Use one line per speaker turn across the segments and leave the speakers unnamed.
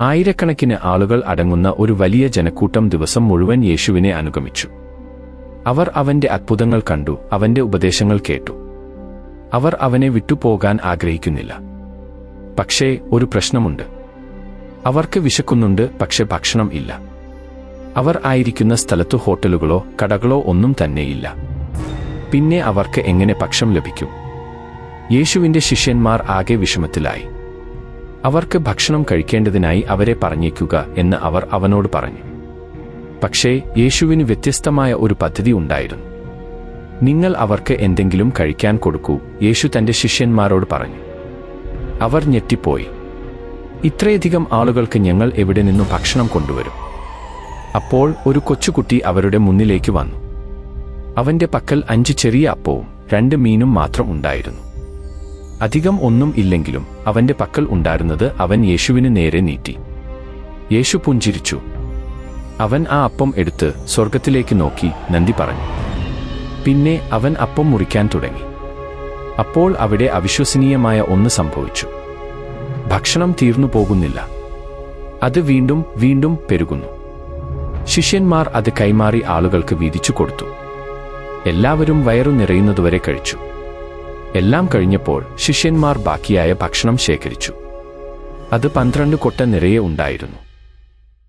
ആയിരക്കണക്കിന് ആളുകൾ അടങ്ങുന്ന ഒരു വലിയ ജനക്കൂട്ടം ദിവസം മുഴുവൻ യേശുവിനെ അനുഗമിച്ചു. അവർ അവന്റെ അത്ഭുതങ്ങൾ കണ്ടു അവന്റെ ഉപദേശങ്ങൾ കേട്ടു. അവർ അവനെ വിട്ടുപോകാൻ ആഗ്രഹിക്കുന്നില്ല. പക്ഷേ ഒരു പ്രശ്നമുണ്ട്. അവർക്ക് വിശക്കുന്നുണ്ട് പക്ഷെ ഭക്ഷണം ഇല്ല. അവർ ആയിരിക്കുന്ന സ്ഥലത്ത് ഹോട്ടലുകളോ കടകളോ ഒന്നും തന്നെയില്ല. പിന്നെ അവർക്ക് എങ്ങനെ ഭക്ഷണം ലഭിക്കും? യേശുവിന്റെ ശിഷ്യന്മാർ ആകെ വിഷമത്തിലായി. അവർക്ക് ഭക്ഷണം കഴിക്കേണ്ടതിനായി അവരെ പറഞ്ഞേക്കുക എന്ന് അവർ അവനോട് പറഞ്ഞു. പക്ഷേ യേശുവിന് വ്യത്യസ്തമായ ഒരു പദ്ധതി ഉണ്ടായിരുന്നു. നിങ്ങൾ അവർക്ക് എന്തെങ്കിലും കഴിക്കാൻ കൊടുക്കൂ യേശു തന്റെ ശിഷ്യന്മാരോട് പറഞ്ഞു. അവർ ഞെട്ടിപ്പോയി. ഇത്രയധികം ആളുകൾക്ക് ഞങ്ങൾ എവിടെ നിന്നും ഭക്ഷണം കൊണ്ടുവരും? അപ്പോൾ ഒരു കൊച്ചുകുട്ടി അവരുടെ മുന്നിലേക്ക് വന്നു. അവന്റെ പക്കൽ അഞ്ച് ചെറിയ അപ്പവും രണ്ട് മീനും മാത്രം ഉണ്ടായിരുന്നു. അധികം ഒന്നും ഇല്ലെങ്കിലും അവന്റെ പക്കൽ ഉണ്ടായിരുന്നത് അവൻ യേശുവിന് നേരെ നീട്ടി. യേശു പുഞ്ചിരിച്ചു. അവൻ ആ അപ്പം എടുത്ത് സ്വർഗത്തിലേക്ക് നോക്കി നന്ദി പറഞ്ഞു. പിന്നെ അവൻ അപ്പം മുറിക്കാൻ തുടങ്ങി. അപ്പോൾ അവിടെ അവിശ്വസനീയമായ ഒന്ന് സംഭവിച്ചു. ഭക്ഷണം തീർന്നു പോകുന്നില്ല. അത് വീണ്ടും വീണ്ടും പെരുകുന്നു. ശിഷ്യന്മാർ അത് കൈമാറി ആളുകൾക്ക് വീതിച്ചു കൊടുത്തു. എല്ലാവരും വയറു നിറയുന്നതുവരെ കഴിച്ചു. എല്ലാം കഴിഞ്ഞപ്പോൾ ശിഷ്യന്മാർ ബാക്കിയായ ഭക്ഷണം ശേഖരിച്ചു. അത് പന്ത്രണ്ട് കൊട്ട നിറയെ ഉണ്ടായിരുന്നു.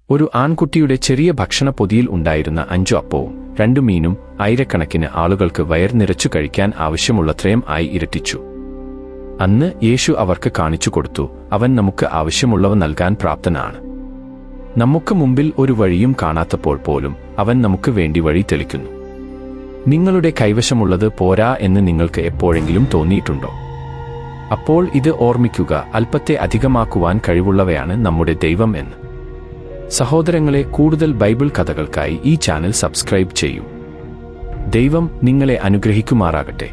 ഒരു ആൺകുട്ടിയുടെ ചെറിയ ഭക്ഷണ പൊതിയിൽ ഉണ്ടായിരുന്ന അഞ്ചു അപ്പവും രണ്ടു മീനും ആയിരക്കണക്കിന് ആളുകൾക്ക് വയർ നിറച്ചു കഴിക്കാൻ ആവശ്യമുള്ളത്രയും ആയി ഇരട്ടിച്ചു. അന്ന് യേശു അവർക്ക് കാണിച്ചു കൊടുത്തു അവൻ നമുക്ക് ആവശ്യമുള്ളവ നൽകാൻ പ്രാപ്തനാണ്. നമുക്ക് മുമ്പിൽ ഒരു വഴിയും കാണാത്തപ്പോൾ പോലും അവൻ നമുക്ക് വേണ്ടി വഴി തെളിക്കുന്നു. നിങ്ങളുടെ കൈവശമുള്ളത് പോരാ എന്ന് നിങ്ങൾക്ക് എപ്പോഴെങ്കിലും തോന്നിയിട്ടുണ്ടോ? അപ്പോൾ ഇത് ഓർമ്മിക്കുക അല്പത്തെ അധികമാക്കുവാൻ കഴിവുള്ളവയാണ് നമ്മുടെ ദൈവം എന്ന്. സഹോദരങ്ങളെ കൂടുതൽ ബൈബിൾ കഥകൾക്കായി ഈ ചാനൽ സബ്സ്ക്രൈബ് ചെയ്യൂ. ദൈവം നിങ്ങളെ അനുഗ്രഹിക്കുമാറാകട്ടെ.